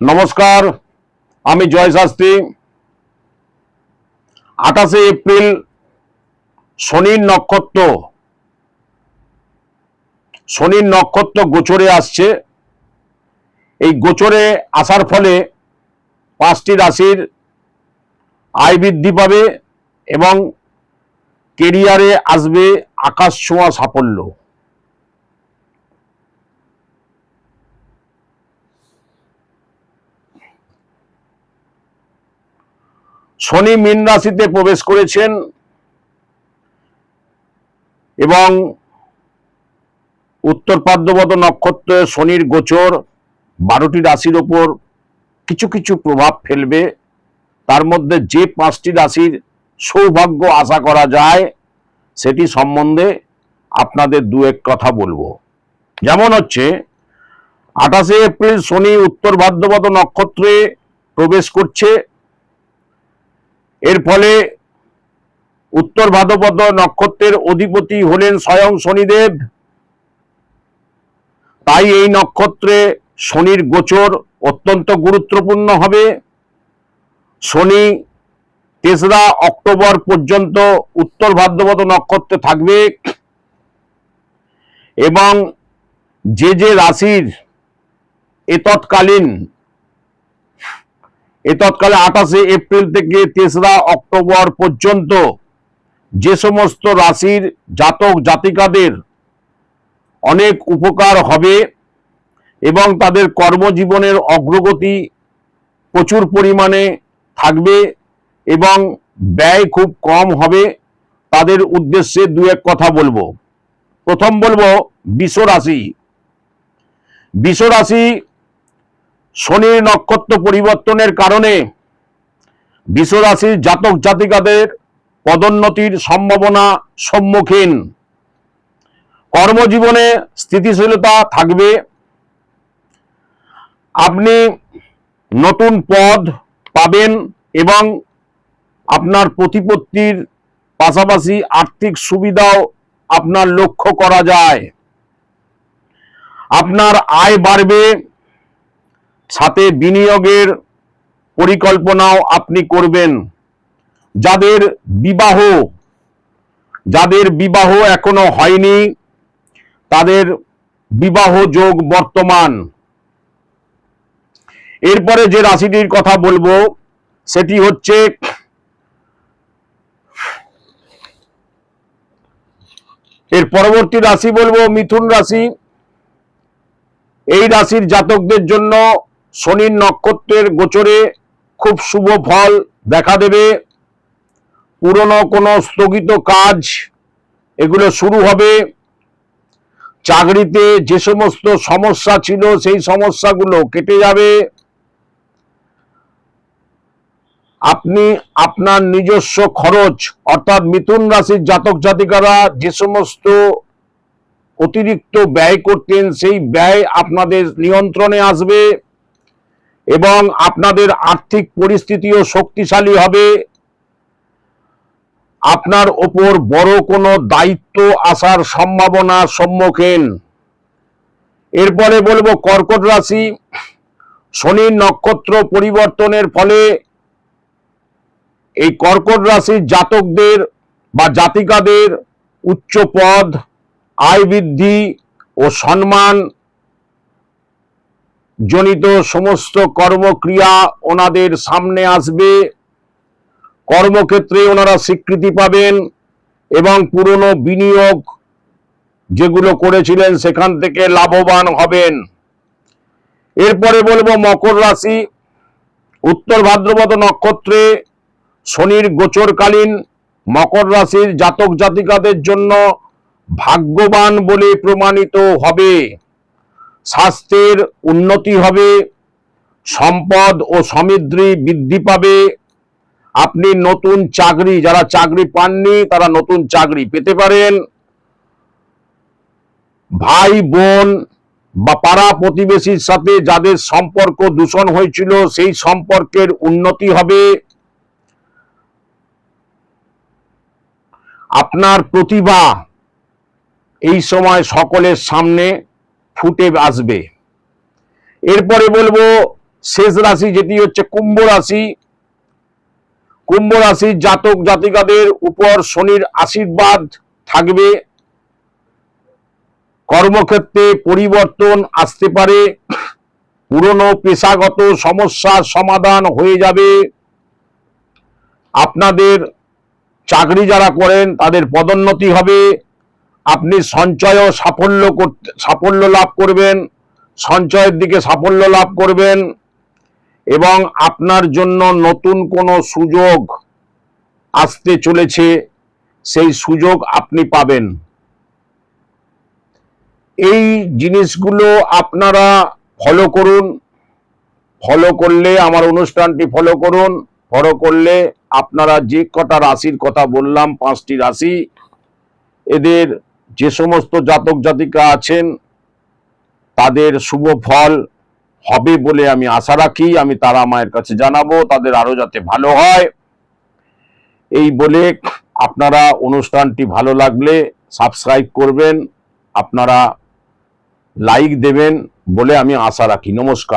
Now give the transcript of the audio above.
নমস্কার, আমি জয় শাস্ত্রী। আঠাশে এপ্রিল শনির নক্ষত্র। শনির নক্ষত্র গোচরে আসছে। এই গোচরে আসার ফলে পাঁচটি রাশির আয় বৃদ্ধি পাবে এবং কেরিয়ারে আসবে আকাশ ছোঁয়া সাফল্য। শনি মীন রাশিতে প্রবেশ করেছেন এবং উত্তর পাদ্যবত নক্ষত্রে শনির গোচর বারোটি রাশির ওপর কিছু কিছু প্রভাব ফেলবে। তার মধ্যে যে পাঁচটি রাশির সৌভাগ্য আশা করা যায়, সেটি সম্বন্ধে আপনাদের দু এক কথা বলব। যেমন হচ্ছে, আঠাশে এপ্রিল শনি উত্তর ভাদ্রপদ নক্ষত্রে প্রবেশ করছে। এর ফলে উত্তর ভাদ্রপদ নক্ষত্রের অধিপতি হলেন স্বয়ং শনিদেব। তাই এই নক্ষত্রে শনির গোচর অত্যন্ত গুরুত্বপূর্ণ হবে। শনি তেসরা অক্টোবর পর্যন্ত উত্তর ভাদ্রপদ নক্ষত্রে থাকবে এবং যে যে রাশির এতৎকালীন এ তৎকালে আঠাশে এপ্রিল থেকে তেসরা অক্টোবর পর্যন্ত যে সমস্ত রাশির জাতক জাতিকাদের অনেক উপকার হবে এবং তাদের কর্মজীবনের অগ্রগতি প্রচুর পরিমাণে থাকবে এবং ব্যয় খুব কম হবে, তাদের উদ্দেশ্যে দু এক কথা বলব। প্রথম বলব বিষ রাশি বিষ রাশি শনির নক্ষত্র পরিবর্তনের কারণে বিশ্বরাশির জাতক জাতিকাদের পদোন্নতির সম্ভাবনা সম্মুখীন। কর্মজীবনে স্থিতিশীলতা থাকবে। আপনি নতুন পদ পাবেন এবং আপনার প্রতিপত্তির পাশাপাশি আর্থিক সুবিধাও আপনার লক্ষ্য করা যায়। আপনার আয় বাড়বে। সাথে বিনিয়োগের পরিকল্পনাও আপনি করবেন। যাদের বিবাহ যাদের বিবাহ এখনও হয়নি, তাদের বিবাহ যোগ বর্তমান। এরপরে যে রাশিটির কথা বলব, সেটি হচ্ছে এর পরবর্তী রাশি বলব, মিথুন রাশি। এই রাশির জাতকদের জন্য শনির নক্ষত্রের গোচরে খুব শুভ ফল দেখা দেবে। পুরনো কোনো স্থগিত কাজ এগুলো শুরু হবে। চাকরিতে যে সমস্ত সমস্যা ছিল সেই সমস্যাগুলো কেটে যাবে। আপনি আপনার নিজস্ব খরচ অর্থাৎ মিথুন রাশির জাতক জাতিকারা যে সমস্ত অতিরিক্ত ব্যয় করতেন সেই ব্যয় আপনাদের নিয়ন্ত্রণে আসবে। এবং আপনাদের আর্থিক পরিস্থিতিও শক্তিশালী হবে। আপনার ওপর বড় কোনো দায়িত্ব আসার সম্ভাবনা সম্মুখীন। এরপরে বলব, কর্কট রাশি শনির নক্ষত্র পরিবর্তনের ফলে এই কর্কট রাশির জাতকদের বা জাতিকাদের উচ্চ পদ, আয় বৃদ্ধি ও সম্মান জনিত সমস্ত কর্মক্রিয়া ওনাদের সামনে আসবে। কর্মক্ষেত্রে ওনারা স্বীকৃতি পাবেন এবং পুরনো বিনিয়োগ যেগুলো করেছিলেন সেখান থেকে লাভবান হবেন। এরপরে বলব মকর রাশি, উত্তর ভাদ্রপদ নক্ষত্রে শনির গোচরকালীন মকর রাশির জাতক জাতিকাদের জন্য ভাগ্যবান বলে প্রমাণিত হবে। স্বাস্থ্যের উন্নতি হবে, সম্পদ ও সমৃদ্ধি বৃদ্ধি পাবে। আপনি নতুন চাকরি, যারা চাকরি পাননি, তারা নতুন চাকরি পেতে পারেন। ভাই, বোন বা পাড়া প্রতিবেশীর সাথে যাদের সম্পর্ক দূষণ হয়েছিল, সেই সম্পর্কের উন্নতি হবে। আপনার প্রতিভা এই সময় সকলের সামনে ফুটে আসবে। এরপরে বলব শেষ রাশি যেটি হচ্ছে কুম্ভ রাশি। কুম্ভ রাশির জাতক জাতিকাদের উপর শনির আশীর্বাদ থাকবে। কর্মক্ষেত্রে পরিবর্তন আসতে পারে। পুরনো পেশাগত সমস্যার সমাধান হয়ে যাবে। আপনাদের চাকরি যারা করেন তাদের পদোন্নতি হবে। আপনি সঞ্চয় সাফল্য করতে, সাফল্য লাভ করবেন, সঞ্চয়ের দিকে সাফল্য লাভ করবেন, এবং আপনার জন্য নতুন কোনো সুযোগ আসতে চলেছে, সেই সুযোগ আপনি পাবেন। এই জিনিসগুলো আপনারা ফলো করুন ফলো করলে, আমার অনুষ্ঠানটি ফলো করুন ফলো করলে আপনারা যে কটা রাশির কথা বললাম, পাঁচটি রাশি, এদের যে সমস্ত জাতক জাতিকা আছেন, তাদের শুভ ফল হবে বলে আমি আশা রাখি, আমি তারা মায়ের কাছে জানাব, তাদের আরও যাতে ভালো হয়। এই বলে আপনারা অনুষ্ঠানটি ভালো লাগলে সাবস্ক্রাইব করবেন, আপনারা লাইক দেবেন বলে আমি আশা রাখি। নমস্কার।